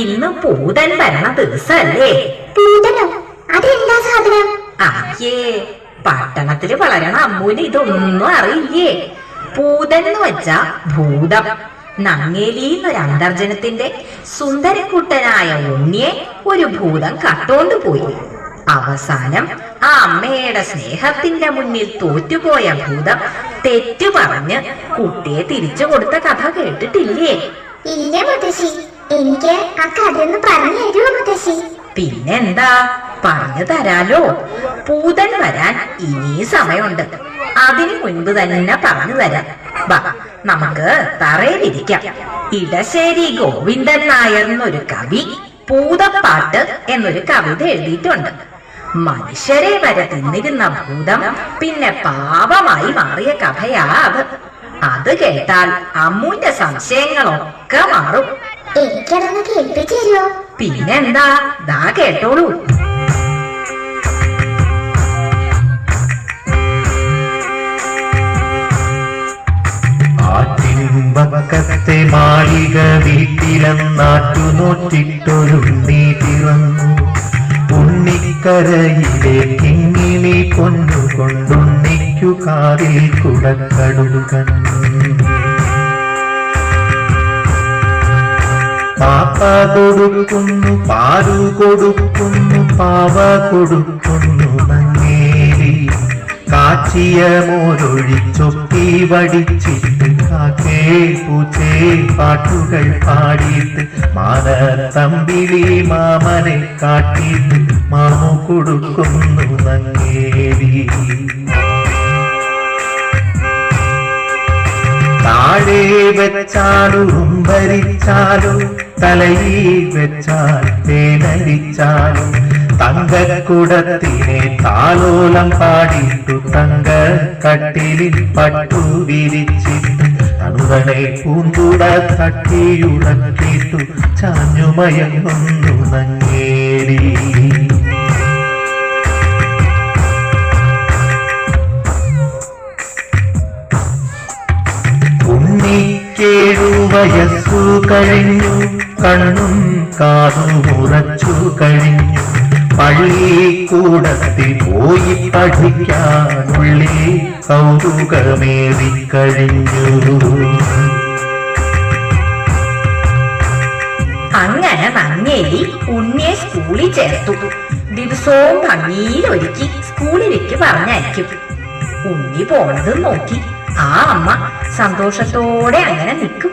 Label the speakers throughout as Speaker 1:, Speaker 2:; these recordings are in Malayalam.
Speaker 1: ഇന്ന് പൂതൻ വരണ ദിവസല്ലേ?
Speaker 2: പൂതനോ? അതെന്താ സാധനം?
Speaker 1: അയ്യേ പട്ടണത്തിൽ വളരണ അമ്മൂന് ഇതൊന്നും അറിയില്ലേ? പൂതൻ എന്ന് വെച്ചാ ഭൂതം നങ്ങേലി എന്നൊരു അന്തർജനത്തിന്റെ സുന്ദരക്കുട്ടനായ ഉണ്ണിയെ ഒരു ഭൂതം കട്ടോണ്ട് പോയി. അവസാനം ആ അമ്മയുടെ സ്നേഹത്തിന്റെ മുന്നിൽ തോറ്റുപോയ ഭൂതം തെറ്റു പറഞ്ഞ് കുട്ടിയെ തിരിച്ചു കൊടുത്ത കഥ കേട്ടിട്ടില്ലേ?
Speaker 2: ഇല്ല മുത്തശ്ശി എനിക്ക് ആ കഥയൊന്ന് പറഞ്ഞു തരുമോ മുത്തശ്ശി?
Speaker 1: പിന്നെന്താ? പറഞ്ഞു തരാലോ. പൂതൻ വരാൻ ഇനി സമയമുണ്ട്. അതിനു മുൻപ് തന്നെ പറഞ്ഞു തരാം. നമുക്ക് തറയിലിരിക്കാം. ഇടശ്ശേരി ഗോവിന്ദൻ നായർ എന്നൊരു കവി പൂതപ്പാട്ട് എന്നൊരു കവിത എഴുതിയിട്ടുണ്ട്. മനുഷ്യരെ വരെ തിന്നിരുന്ന ഭൂതം പിന്നെ പാപമായി മാറിയ കഥയാ അത്. അത് കേട്ടാൽ അമ്മൂന്റെ സംശയങ്ങളൊക്കെ മാറും.
Speaker 2: എനിക്കതൊന്ന് കേൾപ്പിച്ചു തരുമോ
Speaker 1: പിന്നെന്താ? ദാ കേട്ടോളൂ.
Speaker 3: ആറ്റിൻപക്കത്തെ മാളിക വീട്ടിലെന്നാറ്റു നോറ്റിട്ടൊരുണ്ണി തിറന്നു ഉണ്ണിക്കരയിലെ കിങ്ങിണി കൊണ്ടുകൊണ്ടുണ്ണിക്കു കാതിൽ കുടക്കടുകൻ പാപ്പ കൊടുക്കുന്നു പാൽ കൊടുക്കുന്നു പാവ കൊടുക്കുന്നു നങ്ങേരി കാച്ചിയ മോരൊഴിച്ചൊക്കി വടിച്ചിട്ട് കാക്കേ പൂച്ചേ പാട്ടുകൾ പാടിയിട്ട് മാനത്തമ്പിളി മാമനെ കാട്ടിയിട്ട് മാമു കൊടുക്കുന്നു നങ്ങേരി താഴെ വെച്ചാലും ഭരിച്ചാലും തലയിൽ വെച്ചാൽ തേനരിച്ചാലും തങ്കക്കുടത്തിനെ താലോലം പാടിട്ടു തങ്ക കട്ടിലിൽ പട്ടു വിരിച്ചിട്ടു തണുകളെ പൂന്തുട തട്ടിയുടക്കിട്ടു ചാഞ്ഞുമയങ്ങുന്നു നങ്ങേരി ഉണ്ണിക്കേഴു വയസ്സു കഴിഞ്ഞു കണ്ണും കാതും ഉറച്ചു കഴിഞ്ഞു. പള്ളിക്കൂടത്തിൽ പോയി പഠിക്കാനുള്ളിൽ കൗതുകമേറി കഴിഞ്ഞു
Speaker 1: അങ്ങനെ മങ്ങേലി ഉണ്ണിയെ സ്കൂളിൽ ചേർത്തു. ദിവസവും ഭംഗിയിൽ ഒരുക്കി സ്കൂളിലേക്ക് പറഞ്ഞയക്കും. ഉണ്ണി പോണത് നോക്കി ആ അമ്മ സന്തോഷത്തോടെ അങ്ങനെ നിൽക്കും.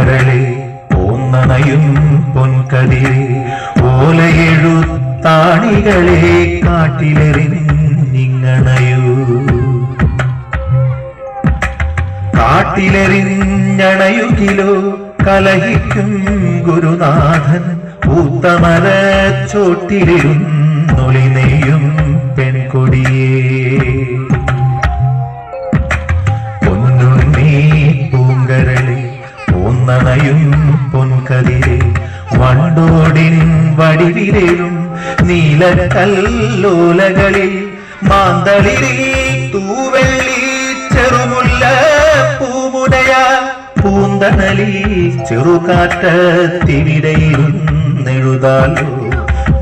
Speaker 3: പൂങ്കരളെ പോന്നണയും പൊൻകതിരെ ഓലയെഴുത്താണികളെ കാട്ടിലെറിഞ്ഞിങ്ങണയൂ. കാട്ടിലെറിഞ്ഞണയുകിലോ കലഹിക്കും ഗുരുനാഥൻ പൂത്തമല ചോട്ടിലിരുന്നൊളി വണ്ടോടിൻ നീല നീലക്കല്ലോലകളിൽ മാന്തളിരി തൂവെള്ളി ചെറുമുല്ല പൂമുനയ പൂന്തണലി ചെറുകാറ്റത്തിവിടയിരുന്നെഴുതാലോ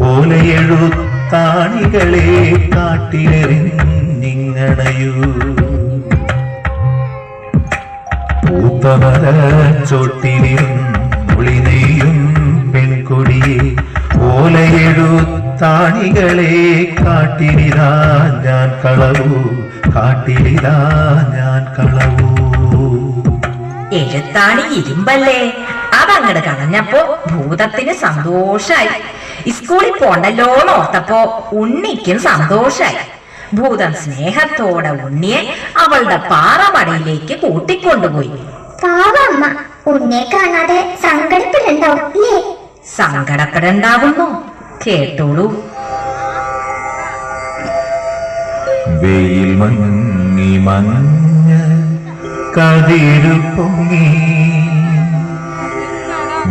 Speaker 3: ഓലയെഴുത്താണികളെ കാട്ടിലെറിഞ്ഞിങ്ങണയൂ. പൂത്തമര ചോട്ടിലും ഓലയെഴുത്താണികളെ കാട്ടിലിതാ ഞാൻ കളവൂ കാട്ടിലിതാ ഞാൻ കളവൂ.
Speaker 1: എഴുത്താണി ഇരുമ്പല്ലേ? അതങ്ങട് കളഞ്ഞപ്പോ ഭൂതത്തിന് സന്തോഷായി. സ്കൂളിൽ പോണ്ടല്ലോ ഓർത്തപ്പോ ഉണ്ണിക്കും സന്തോഷായി. ഭൂതം സ്നേഹത്തോടെ ഉണ്ണിയെ അവളുടെ പാറമടയിലേക്ക് കൂട്ടിക്കൊണ്ടുപോയി.
Speaker 2: പാവമ്മ ഉണ്ണിയെ കാണാതെ സങ്കടത്തിലുണ്ടാവും
Speaker 1: സങ്കടപ്പെടണ്ടാവുന്നു. കേട്ടോളൂ.
Speaker 3: വെയിൽ മങ്ങി മഞ്ഞ കതിരു പൊങ്ങി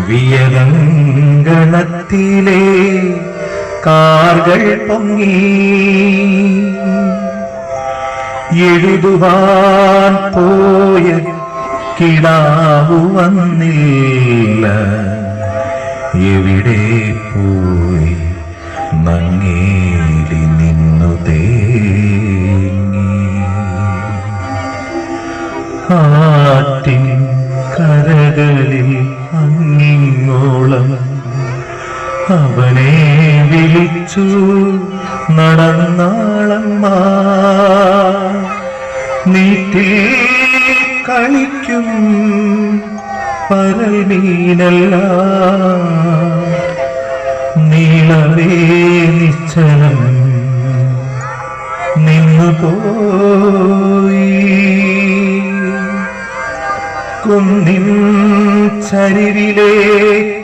Speaker 3: വിയലങ്കണത്തിലെ കാർകൾ പൊങ്ങി എഴുതുവാൻ പോയ കിടാവു വന്നില്ല. എവിടെ പോയി? നങ്ങേലി നിന്നു തേങ്ങി. ആട്ടിൻ കരകളിൽ അങ്ങിങ്ങോളം അവനെ വിളിച്ചു നടന്നാളമ്മ. നീറ്റിൽ കളിക്കും പരമീനല്ല നീളവേ നിശ്ചലം. നിന്നു പോയി കുന്നിൻ ചരിവിലെ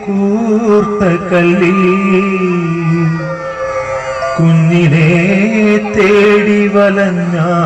Speaker 3: കൂർത്ത കല്ലിൽ കുഞ്ഞിനെ തേടി വലഞ്ഞാളമ്മ.